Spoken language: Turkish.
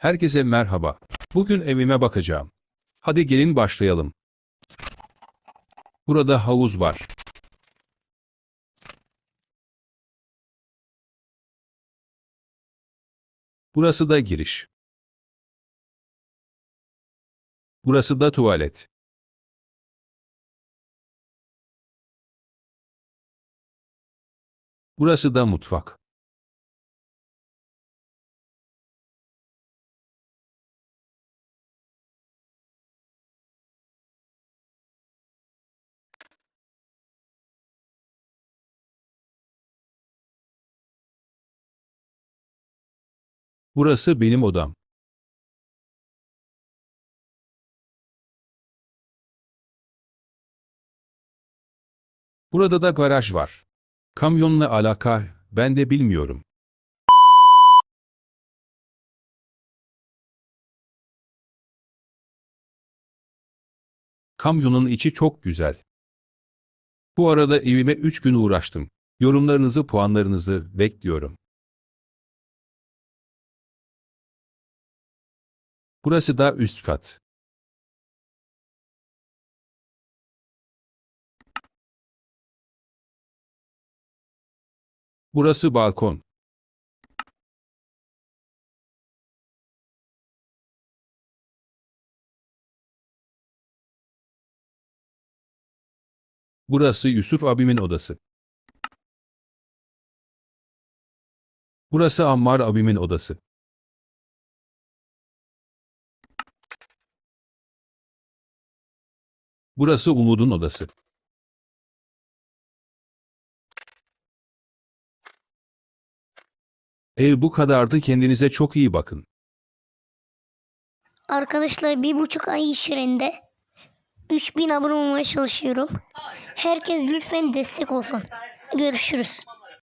Herkese merhaba. Bugün evime bakacağım. Hadi gelin başlayalım. Burada havuz var. Burası da giriş. Burası da tuvalet. Burası da mutfak. Burası benim odam. Burada da garaj var. Kamyonla alaka ben de bilmiyorum. Kamyonun içi çok güzel. Bu arada evime 3 gün uğraştım. Yorumlarınızı, puanlarınızı bekliyorum. Burası da üst kat. Burası balkon. Burası Yusuf abimin odası. Burası Ammar abimin odası. Burası Umut'un odası. Ev bu kadardı kendinize çok iyi bakın. Arkadaşlar bir buçuk ay içerisinde 3000 abone olmaya çalışıyorum. Herkes lütfen destek olsun. Görüşürüz.